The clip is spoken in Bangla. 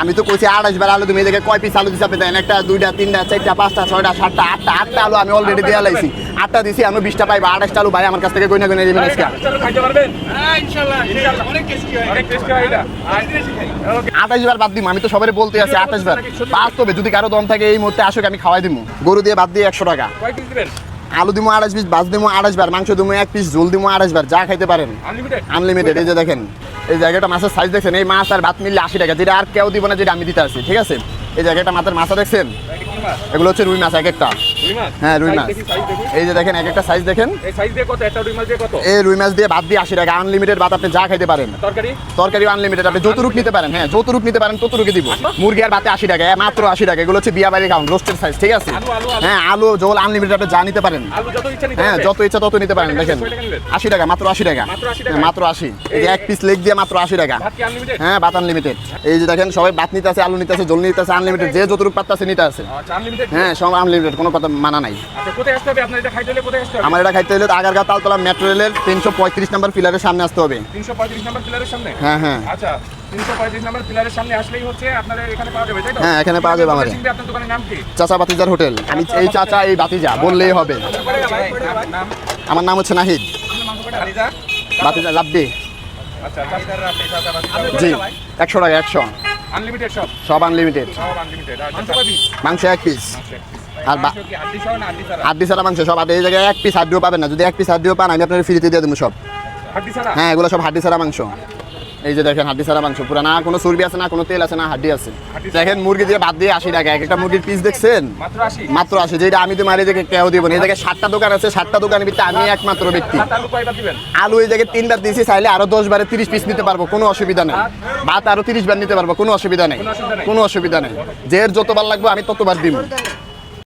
আমি তো কইছি আড়াইশ বার আলু তুমি এদিকে কয় পিস আলু দিছে আপনি দেন একটা দুইটা তিনটা চারটা পাঁচটা ছয়টা সাতটা আটটা আটটা আলু আমি অলরেডি দেওয়া লাইছি। আটটা দিছি আমি বিশটা পাইবা। আড়াইশটা আলু ভাই আমার কাছ থেকে গইনা গইনা দিবেন আজকে। চালু খাইতে পারবেন? ইনশাআল্লাহ ইনশাআল্লাহ অনেক টেস্টি হয়। হয় আঠাশ বার বাদ দিম আমি তো সবারই বলতে আছি আঠাশ বার। বাস্তবে যদি কারও দম থাকে এই মুহূর্তে আসুক আমি খাওয়াই দিমু। গরু দিয়ে বাদ দিয়ে একশো টাকা। কয় পিস দিবেন? আলু দিমো আড়াইশ পিস বাস দিমো আড়াইশ বার মাংস দিমো এক পিস ঝোল দিমো আড়াইশ বার যা খাইতে পারেন। আনলিমিটেড এই যে দেখেন এই জায়গাটা মাছের সাইজ দেখছেন এই মাছ আর ভাত মিললে আশি টাকা যেটা আর কেউ দিব না যেটা আমি দিতে আসি ঠিক আছে? এই জায়গাটা মাথার মাছা দেখছেন? এগুলো হচ্ছে রুই মাছ এক একটা। রুই মাছ? হ্যাঁ রুই মাছ। এই যে দেখেন এক একটা সাইজ দেখেন। এই সাইজ দিয়ে কত? একটা রুই মাছ দিয়ে কত? এই রুই মাছ দিয়ে ভাত দিয়ে আশি টাকা। আনলিমিটেড ভাত আপনি যা খাইতে পারেন। তরকারি? তরকারি আনলিমিটেড আপনি যতটুক নিতে পারেন হ্যাঁ যতটুক নিতে পারেন ততটুকু দিব। মুরগি আর ভাতে আশি টাকা। মাত্র আশি টাকা। এগুলো হচ্ছে বিয়া বাড়ি খাউন রোস্টের সাইজ ঠিক আছে। হ্যাঁ আলু জোল আনলিমিটেড আপনি যা নিতে পারেন। আলু যত ইচ্ছা নিতে হ্যাঁ যত ইচ্ছা তত নিতে পারেন দেখেন। আশি টাকা মাত্র আশি টাকা। মাত্র 80 হ্যাঁ, আশি। এই যে এক পিস লেগ দিয়ে মাত্র আশি টাকা। ভাত কি আনলিমিটেড হ্যাঁ ভাত আনলিমিটেড এই যে দেখেন সবাই ভাত নিতে আছে আলু নিতে আছে জল নিতে আছে আনলিমিটেড যে যতটুকু পাত্তা নিতে আছে আচ্ছা হ্যাঁ সব আনলিমিটেড কোনো কথা মানা নাই। আচ্ছা আমার এটা খাইতে হলে আগারগাঁও তালতলা মেট্রো রেলের তিনশো পঁয়ত্রিশ নম্বর পিলারের সামনে আসতে হবে। তিনশো পঁয়ত্রিশ নম্বর পিলারের সামনে? হ্যাঁ হ্যাঁ। আচ্ছা তিনশো পঁয়ত্রিশ নম্বর পিলারের সামনে আসলেই হচ্ছে আপনার এখানে পাওয়া যাবে তাই তো? হ্যাঁ, এখানে পাওয়া যাবে আমাদের। আপনার দোকানের নাম কি? চাচা বাতিজার হোটেল। আমি এই চাচা এই বাতিজা বললেই হবে। আমার নাম হচ্ছে নাহিদ। বাতিজা লাভবি আচ্ছা জি একশো টাকা একশো। আনলিমিটেড সব সব আনলিমিটেড সব মাংস এক পিস আর হাড্ডি ছাড়া মাংস সব। আর এই জায়গায় এক পিস হাড্ডিও পাবেন না। যদি এক পিস হাড্ডিও পান আমি আপনার ফ্রিতে দিয়ে দেবো সব। হ্যাঁ এগুলো সব হাড্ডি সারা মাংস। এই যে দেখেন হাড্ডি ছাড়া মাংস। পুরা না কোনো চর্বি আছে না কোনো তেল আছে না হাড্ডি আছে। দেখেন মুরগি দিয়ে বাদ দিয়ে আশি টাকা এক একটা মুরগির পিস দেখছেন? মাত্র আশি। যেটা আমি তো মারি দেখে কেউ দিব না। এই জায়গায় সাতটা দোকান আছে সাতটা দোকানের ভিতরে আমি একমাত্র ব্যক্তি। আলু এই জায়গায় তিনবার দিয়েছি চাইলে আরও দশ বারে তিরিশ পিস নিতে পারব কোনো অসুবিধা নেই। ভাত? আরও তিরিশ বার নিতে পারব কোনো অসুবিধা নেই কোনো অসুবিধা নেই। যে যতবার লাগবে আমি ততবার দিব